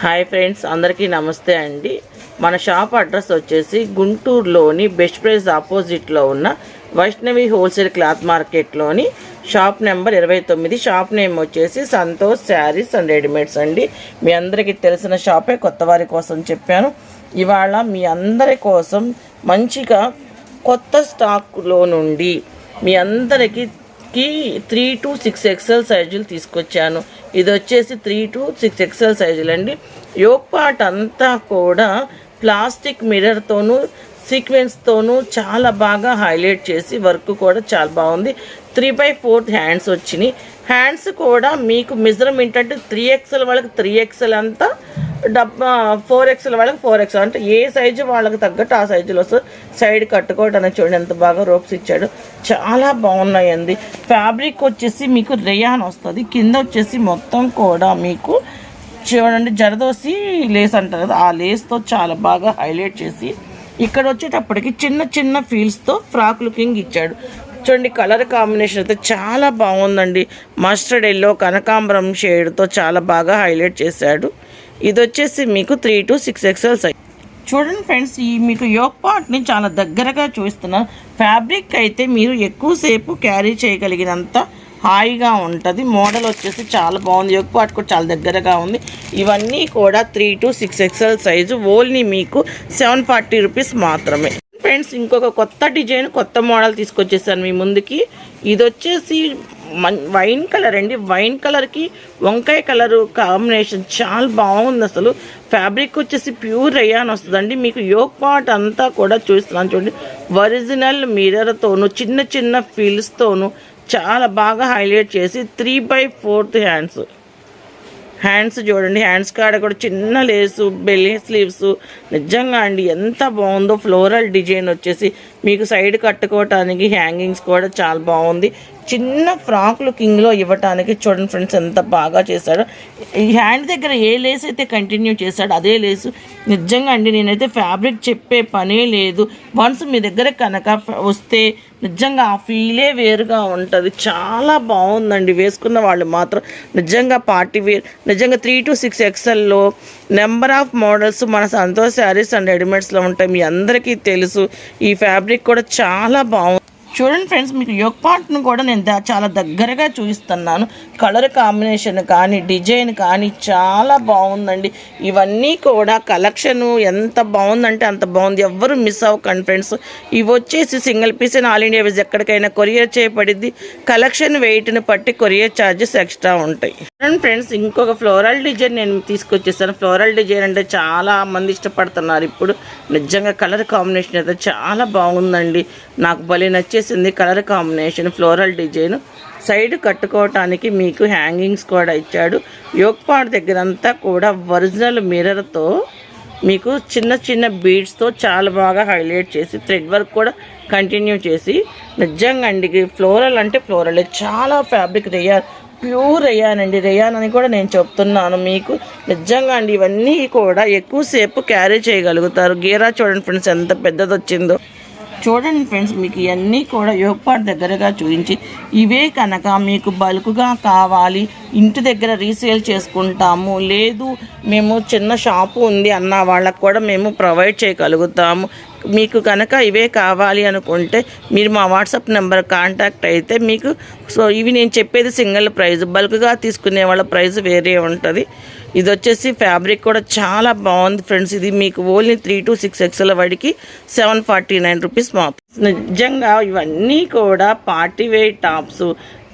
Hi friends అందరికీ నమస్తే అండి. మన షాప్ అడ్రస్ వచ్చేసి గుంటూరులోని బెస్ట్ ప్రైస్ ఆపోజిట్లో ఉన్న వైష్ణవి హోల్సేల్ క్లాత్ మార్కెట్లోని షాప్ నెంబర్ ఇరవై తొమ్మిది. షాప్ నేమ్ వచ్చేసి సంతోష్ శారీస్ అండ్ రెడీమేడ్స్ అండి. మీ అందరికీ తెలిసిన షాపే కొత్త వారి కోసం చెప్పాను. ఇవాళ మీ అందరి కోసం మంచిగా కొత్త స్టాక్లో నుండి మీ అందరికీ త్రీ టు సిక్స్ ఎక్సెల్ సైజులు తీసుకొచ్చాను. ఇది వచ్చేసి త్రీ టు సిక్స్ ఎక్సెల్ సైజులు అండి. యోగ్ పార్ట్ అంతా కూడా ప్లాస్టిక్ మిర్రర్తోనూ సీక్వెన్స్తోనూ చాలా బాగా హైలైట్ చేసి వర్క్ కూడా చాలా బాగుంది. త్రీ బై ఫోర్త్ హ్యాండ్స్ వచ్చినాయి. హ్యాండ్స్ కూడా మీకు మెజర్మెంట్ అంటే త్రీ ఎక్స్ఎల్ వాళ్ళకి త్రీ ఎక్స్ఎల్ అంతా డబ్బా ఫోర్ ఎక్స్ఎల్ వాళ్ళకి ఫోర్ ఎక్స్ అంటే ఏ సైజు వాళ్ళకి తగ్గట్టు ఆ సైజులో వస్తుంది. సైడ్ కట్టుకోవడానికి చూడండి ఎంత బాగా రోప్స్ ఇచ్చాడు. చాలా బాగున్నాయండి. ఫ్యాబ్రిక్ వచ్చేసి మీకు రేయాన్ వస్తుంది. కింద వచ్చేసి మొత్తం కూడా మీకు చూడండి జరదోసి లేస్ అంటారు కదా ఆ లేస్తో చాలా బాగా హైలైట్ చేసి ఇక్కడ వచ్చేటప్పటికి చిన్న చిన్న ఫీల్స్తో ఫ్రాక్ లుకింగ్ ఇచ్చాడు. చూడండి కలర్ కాంబినేషన్ అయితే చాలా బాగుందండి. మస్టర్డ్ ఎల్లో కనకాంబరం షేడ్తో చాలా బాగా హైలైట్ చేశాడు. ఇది వచ్చేసి మీకు three to six XL size. చూడండి ఫ్రెండ్స్ ఈ మీకు యోక్ పార్ట్ని చాలా దగ్గరగా చూస్తున్నాను ఫ్యాబ్రిక్ అయితే మీరు ఎక్కువసేపు క్యారీ చేయగలిగినంత హాయిగా ఉంటుంది. మోడల్ వచ్చేసి చాలా బాగుంది. యోగ్ పార్ట్ కూడా చాలా దగ్గరగా ఉంది. ఇవన్నీ కూడా three to six XL size. Only మీకు సెవెన్ ఫార్టీ రూపీస్ మాత్రమే. ఫ్రెండ్స్ ఇంకొక కొత్త డిజైన్ కొత్త మోడల్ తీసుకొచ్చేసాను మీ ముందుకి. ఇది వచ్చేసి వైన్ కలర్ అండి. వైన్ కలర్కి వంకాయ కలర్ కాంబినేషన్ చాలా బాగుంది అసలు. ఫ్యాబ్రిక్ వచ్చేసి ప్యూర్ అయ్యాన్ వస్తుందండి. మీకు యోక్ పార్ట్ అంతా కూడా చూస్తున్నాను చూడండి. ఒరిజినల్ మిర్రర్తోనూ చిన్న చిన్న ఫీల్స్తోను చాలా బాగా హైలైట్ చేసి three by fourth hands. Hands చూడండి హ్యాండ్స్ కాడ కూడా చిన్న లేసు బెల్లి స్లీవ్స్ నిజంగా అండి ఎంత బాగుందో ఫ్లోరల్ డిజైన్ వచ్చేసి. మీకు సైడ్ కట్టుకోవటానికి హ్యాంగింగ్స్ కూడా చాలా బాగుంది. చిన్న ఫ్రాక్ లుకింగ్లో ఇవ్వటానికి చూడండి ఫ్రెండ్స్ ఎంత బాగా చేశాడో. ఈ హ్యాండ్ దగ్గర ఏ లేస్ అయితే కంటిన్యూ చేశాడో అదే లేసు నిజంగా అండి నేనైతే ఫ్యాబ్రిక్ చెప్పే పనే లేదు. వన్స్ మీ దగ్గర కనుక వస్తే నిజంగా ఆ ఫీలే వేరుగా ఉంటుంది. చాలా బాగుందండి. వేసుకున్న వాళ్ళు మాత్రం నిజంగా పార్టీ వేర్ నిజంగా త్రీ టు సిక్స్ ఎక్సెల్లో నెంబర్ ఆఫ్ మోడల్స్ మన సంతోష్ శారీస్ అండ్ రెడీమేడ్స్లో ఉంటాయి. మీ అందరికీ తెలుసు. ఈ ఫ్యాబ్రిక్ కూడా చాలా బాగుంది. చూడండి ఫ్రెండ్స్ మీకు యోగ్ పార్ట్ను కూడా నేను దా- చాలా దగ్గరగా చూపిస్తున్నాను. కలర్ కాంబినేషన్ కానీ డిజైన్ కానీ చాలా బాగుందండి. ఇవన్నీ కూడా కలెక్షను ఎంత బాగుందంటే అంత బాగుంది. ఎవ్వరు మిస్ అవ్వకండి ఫ్రెండ్స్. ఇవి వచ్చేసి single piece all India wise ఎక్కడికైనా కొరియర్ చేయబడింది కలెక్షన్ వెయిట్ని బట్టి కొరియర్ ఛార్జెస్ ఎక్స్ట్రా ఉంటాయి. అండ్ ఫ్రెండ్స్ ఇంకొక ఫ్లోరల్ డిజైన్ నేను తీసుకొచ్చేసాను. ఫ్లోరల్ డిజైన్ అంటే చాలా మంది ఇష్టపడుతున్నారు ఇప్పుడు. నిజంగా కలర్ కాంబినేషన్ అయితే చాలా బాగుందండి. నాకు భలే నచ్చేసింది colour combination floral design side కట్టుకోవటానికి మీకు హ్యాంగింగ్స్ కూడా ఇచ్చాడు. యోగపాడు దగ్గర అంతా కూడా ఒరిజినల్ మిర్రర్తో మీకు చిన్న చిన్న బీడ్స్తో చాలా బాగా హైలైట్ చేసి థ్రెడ్ వర్క్ కూడా కంటిన్యూ చేసి నిజంగా అండి ఫ్లోరల్ అంటే ఫ్లోరల్ చాలా ఫ్యాబ్రిక్ రేయాన్ ప్యూర్ రేయాన్ అండి రేయాన్ అని కూడా నేను చెప్తున్నాను మీకు. నిజంగా అండి ఇవన్నీ కూడా ఎక్కువసేపు క్యారీ చేయగలుగుతారు. గీరా చూడండి ఫ్రెండ్స్ ఎంత పెద్దది వచ్చిందో చూడండి ఫ్రెండ్స్ మీకు ఇవన్నీ కూడా యోగపాటు దగ్గరగా చూపించి ఇవే కనుక మీకు బల్క్గా కావాలి ఇంటి దగ్గర రీసేల్ చేసుకుంటాము లేదు మేము చిన్న షాపు ఉంది అన్న వాళ్ళకు కూడా మేము ప్రొవైడ్ చేయగలుగుతాము మీకు కనుక ఇవే కావాలి అనుకుంటే మీరు మా వాట్సాప్ నెంబర్ కాంటాక్ట్ అయితే మీకు సో ఇవి నేను చెప్పేది సింగిల్ ప్రైజ్. బల్క్గా తీసుకునే వాళ్ళ ప్రైస్ వేరే ఉంటుంది. ఇది వచ్చేసి ఫ్యాబ్రిక్ కూడా చాలా బాగుంది ఫ్రెండ్స్. ఇది మీకు only three to six XL వాడికి సెవెన్ ఫార్టీ నైన్ రూపీస్ మా నిజంగా ఇవన్నీ కూడా పార్టీ వేర్ టాప్స్.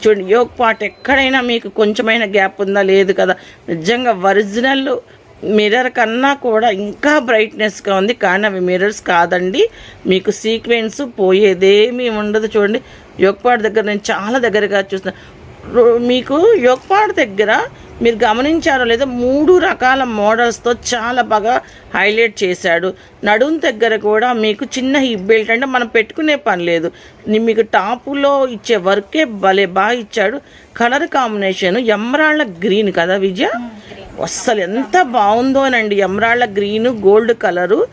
చూడండి యోగ్ పార్ట్ ఎక్కడైనా మీకు కొంచెమైనా గ్యాప్ ఉందా? లేదు కదా. నిజంగా ఒరిజినల్ మిర్రర్ కన్నా కూడా ఇంకా బ్రైట్నెస్గా ఉంది. కానీ అవి మిర్రర్స్ కాదండి. మీకు సీక్వెన్స్ పోయేదేమీ ఉండదు. చూడండి యోగపాడు దగ్గర నేను చాలా దగ్గరగా చూస్తున్నా. మీకు యోగపాడు దగ్గర మీరు గమనించారో లేదో మూడు రకాల మోడల్స్తో చాలా బాగా హైలైట్ చేశాడు. నడుం దగ్గర కూడా మీకు చిన్న హిప్ బెల్ట్ అంటే మనం పెట్టుకునే పని లేదు. మీకు టాపులో ఇచ్చే వర్కే భలే బాగా ఇచ్చాడు. కలర్ కాంబినేషన్ ఎమరాళ్ళ గ్రీన్ కదా విజయ? అస్సలు ఎంత బాగుందోనండి. Emerald green gold colour.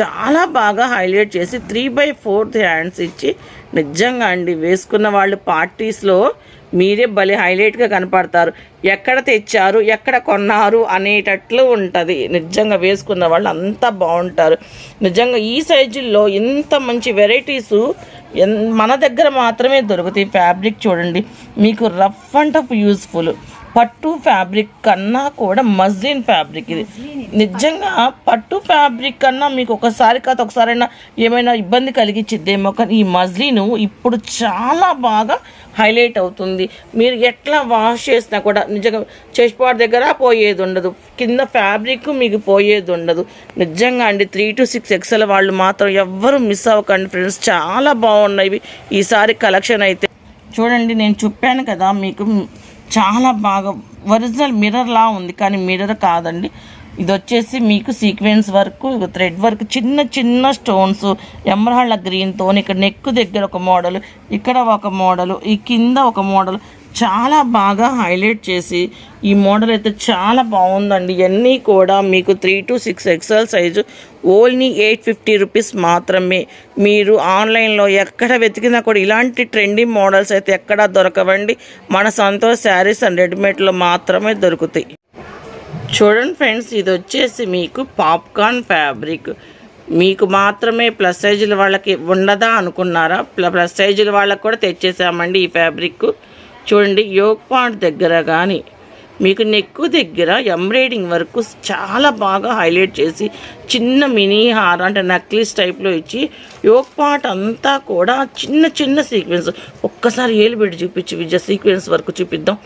చాలా బాగా హైలైట్ చేసి త్రీ బై ఫోర్త్ హ్యాండ్స్ ఇచ్చి నిజంగా అండి వేసుకున్న వాళ్ళు పార్టీస్లో మీరే భలే హైలైట్గా కనపడతారు. ఎక్కడ తెచ్చారు ఎక్కడ కొన్నారు అనేటట్లు ఉంటుంది. నిజంగా వేసుకున్న వాళ్ళు అంతా బాగుంటారు. నిజంగా ఈ సైజుల్లో ఇంత మంచి వెరైటీసు మన దగ్గర మాత్రమే దొరుకుతాయి ఫ్యాబ్రిక్ చూడండి. మీకు రఫ్ అండ్ టఫ్ యూస్ఫుల్. పట్టు ఫ్యాబ్రిక్ కన్నా కూడా మజ్లిన్ ఫ్యాబ్రిక్ ఇది. నిజంగా పట్టు ఫ్యాబ్రిక్ కన్నా మీకు ఒకసారి కాదు ఒకసారైనా ఏమైనా ఇబ్బంది కలిగించిద్దేమో కానీ ఈ మజ్లిన్ ఇప్పుడు చాలా బాగా హైలైట్ అవుతుంది. మీరు ఎట్లా వాష్ చేసినా కూడా నిజంగా చెస్ట్ దగ్గర పోయేది ఉండదు. కింద ఫ్యాబ్రిక్ మీకు పోయేది ఉండదు. నిజంగా అండి త్రీ టు సిక్స్ ఎక్సెల్ వాళ్ళు మాత్రం ఎవ్వరు మిస్ అవ్వకండి ఫ్రెండ్స్ చాలా బాగున్నాయి ఈసారి కలెక్షన్ అయితే. చూడండి నేను చెప్పాను కదా మీకు చాలా బాగా ఒరిజినల్ మిర్రర్లా ఉంది కానీ మిర్రర్ కాదండి. ఇది వచ్చేసి మీకు సీక్వెన్స్ వర్క్ థ్రెడ్ వర్క్ చిన్న చిన్న స్టోన్స్ ఎమరాళ్ళ గ్రీన్తో ఇక్కడ నెక్ దగ్గర ఒక మోడల్ ఇక్కడ ఒక మోడల్ ఈ కింద ఒక మోడల్ చాలా బాగా హైలైట్ చేసి ఈ మోడల్ అయితే చాలా బాగుందండి. ఇవన్నీ కూడా మీకు three to six XL size only eight fifty rupees మాత్రమే. మీరు ఆన్లైన్లో ఎక్కడ వెతికినా కూడా ఇలాంటి ట్రెండింగ్ మోడల్స్ అయితే ఎక్కడా దొరకవండి. మన సంతోష్ శారీస్ అండ్ రెడీమేడ్లో మాత్రమే దొరుకుతాయి. చూడండి ఫ్రెండ్స్ ఇది వచ్చేసి మీకు పాప్కార్న్ ఫ్యాబ్రిక్ మీకు మాత్రమే ప్లస్ సైజుల వాళ్ళకి ఉండదా అనుకున్నారా? ప్లస్ సైజుల వాళ్ళకి కూడా తెచ్చేసామండి ఈ ఫ్యాబ్రిక్ చూడండి యోగ్ పాయింట్ దగ్గర కానీ మీకు నెక్ దగ్గర ఎంబ్రాయిడింగ్ వర్క్ చాలా బాగా హైలైట్ చేసి చిన్న మినీ హార్ అంటే నక్లీస్ టైప్లో ఇచ్చి యోగ్ పార్ట్ అంతా కూడా చిన్న చిన్న సీక్వెన్స్ ఒక్కసారి ఏలు పెట్టి చూపించి విజయ సీక్వెన్స్ వర్క్ చూపిద్దాం.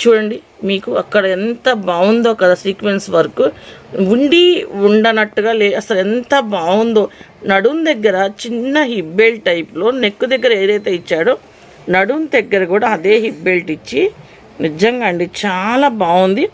చూడండి మీకు అక్కడ ఎంత బాగుందో కదా సీక్వెన్స్ వర్క్. ఉండి ఉండనట్టుగా లే అసలు ఎంత బాగుందో. నడుం దగ్గర చిన్న హిబ్బెల్ టైప్లో నెక్ దగ్గర ఏదైతే ఇచ్చాడో నడుం దగ్గర కూడా అదే హిప్ బెల్ట్ ఇచ్చి నిజంగా అండి చాలా బాగుంది.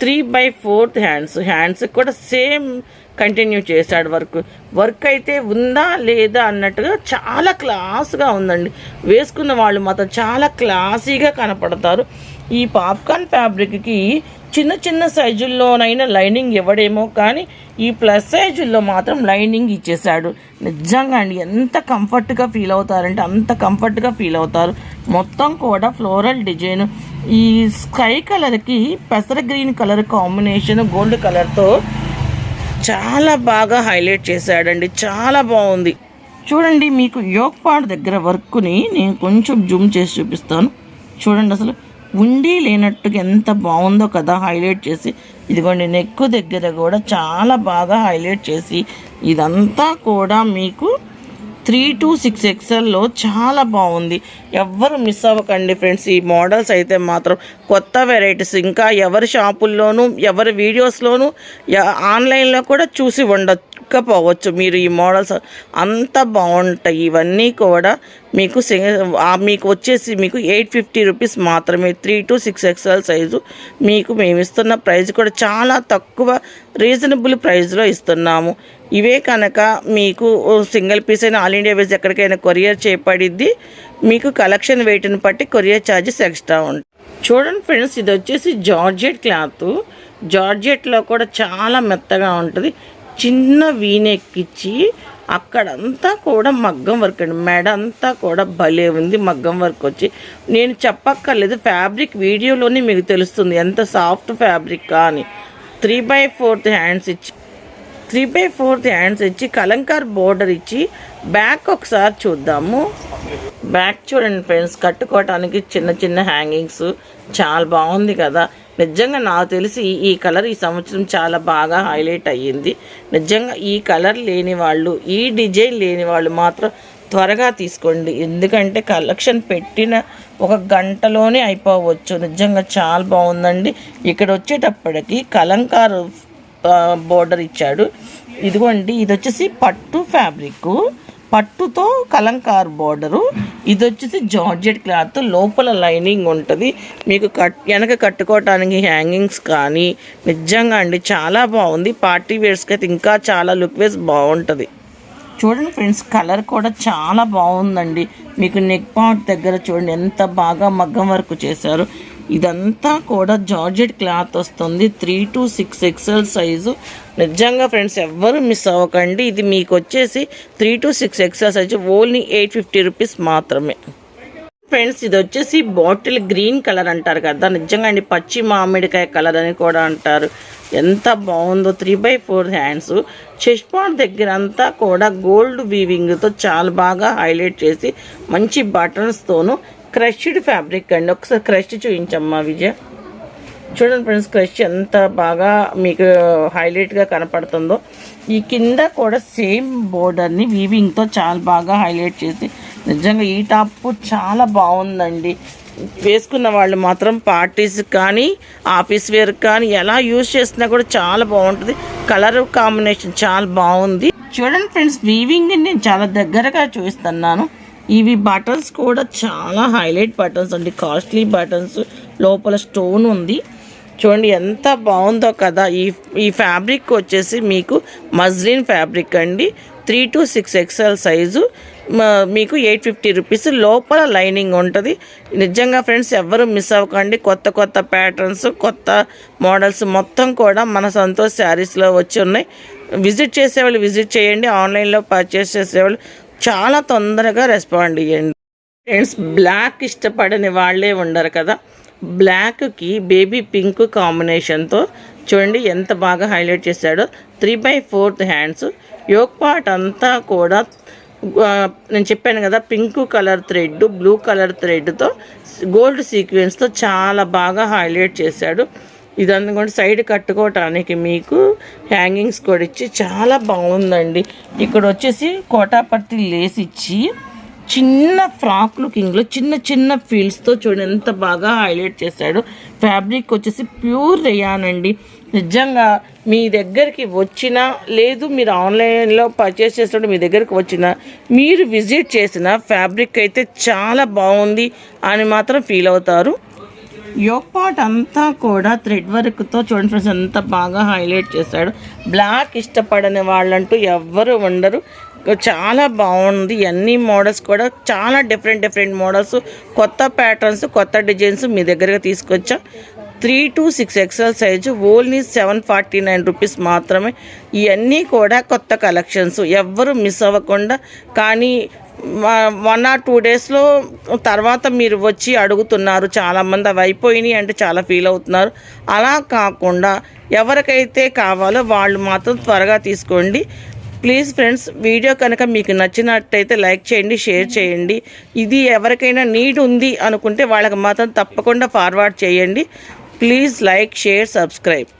Three by fourth hands hands కూడా సేమ్ కంటిన్యూ చేశాడు వర్క్. వర్క్ అయితే ఉందా లేదా అన్నట్టుగా చాలా క్లాస్గా ఉందండి. వేసుకున్న వాళ్ళు మాత్రం చాలా క్లాసీగా కనపడతారు. ఈ పాప్కార్న్ ఫ్యాబ్రిక్కి చిన్న చిన్న సైజుల్లోనైనా లైనింగ్ ఇవ్వడేమో కానీ ఈ ప్లస్ సైజుల్లో మాత్రం లైనింగ్ ఇచ్చేసాడు నిజంగా అండి ఎంత కంఫర్ట్గా ఫీల్ అవుతారంటే అంత కంఫర్ట్గా ఫీల్ అవుతారు. మొత్తం కూడా ఫ్లోరల్ డిజైన్. ఈ స్కై కలర్కి పెసర గ్రీన్ కలర్ కాంబినేషన్ గోల్డ్ కలర్తో చాలా బాగా హైలైట్ చేశాడండి. చాలా బాగుంది. చూడండి మీకు యోగ్ పాడ్ దగ్గర వర్క్ని నేను కొంచెం జూమ్ చేసి చూపిస్తాను. చూడండి అసలు ఉండి లేనట్టుగా ఎంత బాగుందో కదా హైలైట్ చేసి. ఇదిగోండి నెక్ దగ్గర కూడా చాలా బాగా హైలైట్ చేసి. ఇదంతా కూడా మీకు త్రీ టు సిక్స్ ఎక్స్ఎల్లో చాలా బాగుంది. ఎవ్వరు మిస్ అవ్వకండి ఫ్రెండ్స్. ఈ మోడల్స్ అయితే మాత్రం కొత్త వెరైటీస్. ఇంకా ఎవరి షాపుల్లోనూ ఎవరి వీడియోస్లోనూ ఆన్లైన్లో కూడా చూసి ఉండకపోవచ్చు మీరు ఈ మోడల్స్ అంత బాగుంటాయి. ఇవన్నీ కూడా మీకు మీకు వచ్చేసి మీకు ఎయిట్ ఫిఫ్టీ రూపీస్ మాత్రమే. Three to six XL size మీకు మేము ఇస్తున్న ప్రైస్ కూడా చాలా తక్కువ రీజనబుల్ ప్రైస్లో ఇస్తున్నాము. ఇవే కనుక మీకు సింగిల్ పీస్ అయినా ఆల్ ఇండియా వేస్ ఎక్కడికైనా కొరియర్ చేపడిద్ది మీకు కలెక్షన్ వెయిట్ని బట్టి కొరియర్ ఛార్జెస్ ఎక్స్ట్రా ఉంటాయి చూడండి ఫ్రెండ్స్ ఇది వచ్చేసి జార్జెట్ క్లాత్. జార్జెట్లో కూడా చాలా మెత్తగా ఉంటుంది. చిన్న వీనెక్కిచ్చి అక్కడంతా కూడా మగ్గం వర్క్ అండి. మెడ అంతా కూడా భలే ఉంది మగ్గం వర్క్ వచ్చి. నేను చెప్పక్కర్లేదు ఫ్యాబ్రిక్ వీడియోలోనే మీకు తెలుస్తుంది ఎంత సాఫ్ట్ ఫ్యాబ్రిక్ అని త్రీ బై ఫోర్త్ హ్యాండ్స్ ఇచ్చి త్రీ బై ఫోర్త్ హ్యాండ్స్ ఇచ్చి కలంకార్ బోర్డర్ ఇచ్చి బ్యాక్ ఒకసారి చూద్దాము. బ్యాక్ చూడండి ఫ్రెండ్స్ కట్టుకోవటానికి చిన్న చిన్న హ్యాంగింగ్స్. చాలా బాగుంది కదా. నిజంగా నాకు తెలిసి ఈ కలర్ ఈ సంవత్సరం చాలా బాగా హైలైట్ అయ్యింది. నిజంగా ఈ కలర్ లేని వాళ్ళు ఈ డిజైన్ లేని వాళ్ళు మాత్రం త్వరగా తీసుకోండి. ఎందుకంటే కలెక్షన్ పెట్టిన ఒక గంటలోనే అయిపోవచ్చు. నిజంగా చాలా బాగుందండి. ఇక్కడ వచ్చేటప్పటికి కలంకారు బోర్డర్ ఇచ్చాడు. ఇదిగోండి ఇది వచ్చేసి పట్టు ఫ్యాబ్రిక్ పట్టుతో కలంకార్ బార్డరు. ఇది వచ్చేసి జార్జెట్ క్లాత్. లోపల లైనింగ్ ఉంటుంది. మీకు కట్ వెనక కట్టుకోవటానికి హ్యాంగింగ్స్ కానీ నిజంగా అండి చాలా బాగుంది. పార్టీ వేర్స్కి అయితే ఇంకా చాలా లుక్ వేస్ బాగుంటుంది. చూడండి ఫ్రెండ్స్ కలర్ కూడా చాలా బాగుందండి. మీకు నెక్ పాట్ దగ్గర చూడండి ఎంత బాగా మగ్గం వర్క్ చేశారు. ఇదంతా కూడా జార్జెట్ క్లాత్ వస్తుంది. Three to six XL size. నిజంగా ఫ్రెండ్స్ ఎవ్వరు మిస్ అవ్వకండి. ఇది మీకు వచ్చేసి three to six XL size. Only eight fifty rupees మాత్రమే. ఫ్రెండ్స్ ఇది వచ్చేసి బాటిల్ గ్రీన్ కలర్ అంటారు కదా. నిజంగా అండి పచ్చి మామిడికాయ కలర్ అని కూడా అంటారు. ఎంత బాగుందో three by four hands. Chest part దగ్గర అంతా కూడా గోల్డ్ వీవింగ్తో చాలా బాగా హైలైట్ చేసి మంచి బటన్స్తోను క్రష్డ్ ఫ్యాబ్రిక్ అండి. ఒకసారి క్రష్ చూపించమ్మా విజయ. చూడండి ఫ్రెండ్స్ క్రష్ ఎంత బాగా మీకు హైలైట్గా కనపడుతుందో. ఈ కింద కూడా సేమ్ బోర్డర్ని వీవింగ్తో చాలా బాగా హైలైట్ చేసి నిజంగా ఈ టాప్ చాలా బాగుందండి. వేసుకున్న వాళ్ళు మాత్రం పార్టీస్ కానీ ఆఫీస్ వేర్ కానీ ఎలా యూజ్ చేసినా కూడా చాలా బాగుంటుంది. కలర్ కాంబినేషన్ చాలా బాగుంది. చూడండి ఫ్రెండ్స్ వీవింగ్ నేను చాలా దగ్గరగా చూస్తున్నాను ఇవి బటన్స్ కూడా చాలా హైలైట్ బటన్స్ అండి. Costly buttons. లోపల స్టోన్ ఉంది. చూడండి ఎంత బాగుందో కదా. ఈ ఈ ఫ్యాబ్రిక్ వచ్చేసి మీకు మజ్లిన్ ఫ్యాబ్రిక్ అండి. Three to six XL size. మీకు ఎయిట్ ఫిఫ్టీ రూపీస్. లోపల లైనింగ్ ఉంటుంది. నిజంగా ఫ్రెండ్స్ ఎవ్వరు మిస్ అవ్వకండి. కొత్త కొత్త ప్యాటర్న్స్ కొత్త మోడల్స్ మొత్తం కూడా మన సంతోష్ శారీస్లో వచ్చి ఉన్నాయి. విజిట్ చేసేవాళ్ళు విజిట్ చేయండి. ఆన్లైన్లో పర్చేస్ చేసేవాళ్ళు చాలా తొందరగా రెస్పాండ్ ఇవ్వండి ఫ్రెండ్స్ బ్లాక్ ఇష్టపడని వాళ్ళే ఉండరు కదా. బ్లాక్కి బేబీ పింక్ కాంబినేషన్తో చూడండి ఎంత బాగా హైలైట్ చేశాడో. Three by fourth hands yoke part అంతా కూడా నేను చెప్పాను కదా pink colour thread blue colour థ్రెడ్తో గోల్డ్ సీక్వెన్స్తో చాలా బాగా హైలైట్ చేశాడు. ఇదంతా కూడా సైడ్ కట్టుకోవటానికి మీకు హ్యాంగింగ్స్ కూడా ఇచ్చి చాలా బాగుందండి. ఇక్కడ వచ్చేసి కోటాపర్తి లేస్ ఇచ్చి చిన్న ఫ్రాక్ లుకింగ్లో చిన్న చిన్న ఫీల్డ్స్తో చూడండి ఎంత బాగా హైలైట్ చేశాడు. ఫ్యాబ్రిక్ వచ్చేసి ప్యూర్ రేయాన్ అండి. నిజంగా మీ దగ్గరికి వచ్చినా లేదు మీరు ఆన్లైన్లో పర్చేస్ చేసినప్పుడు మీ దగ్గరికి వచ్చినా మీరు విజిట్ చేసిన ఫ్యాబ్రిక్ అయితే చాలా బాగుంది అని మాత్రం ఫీల్ అవుతారు. యోక్ పార్ట్ అంతా కూడా థ్రెడ్ వర్క్తో చూడండి ఫ్రెండ్స్ ఎంత బాగా హైలైట్ చేశాడు. బ్లాక్ ఇష్టపడని వాళ్ళంటూ ఎవ్వరు ఉండరు. చాలా బాగుంది. అన్ని మోడల్స్ కూడా చాలా డిఫరెంట్ డిఫరెంట్ మోడల్స్. కొత్త ప్యాటర్న్స్ కొత్త డిజైన్స్ మీ దగ్గరగా తీసుకొచ్చా. Three to six XL size only seven forty nine rupees మాత్రమే. ఇవన్నీ కూడా కొత్త కలెక్షన్స్. ఎవ్వరు మిస్ అవ్వకుండా కానీ వన్ ఆర్ టూ డేస్లో తర్వాత మీరు వచ్చి అడుగుతున్నారు. చాలామంది అవి అయిపోయినాయి అంటే చాలా ఫీల్ అవుతున్నారు. అలా కాకుండా ఎవరికైతే కావాలో వాళ్ళు మాత్రం త్వరగా తీసుకోండి. ప్లీజ్ ఫ్రెండ్స్ వీడియో కనుక మీకు నచ్చినట్టయితే లైక్ చేయండి షేర్ చేయండి. ఇది ఎవరికైనా నీడ్ ఉంది అనుకుంటే వాళ్ళకి మాత్రం తప్పకుండా ఫార్వర్డ్ చేయండి. Please like share subscribe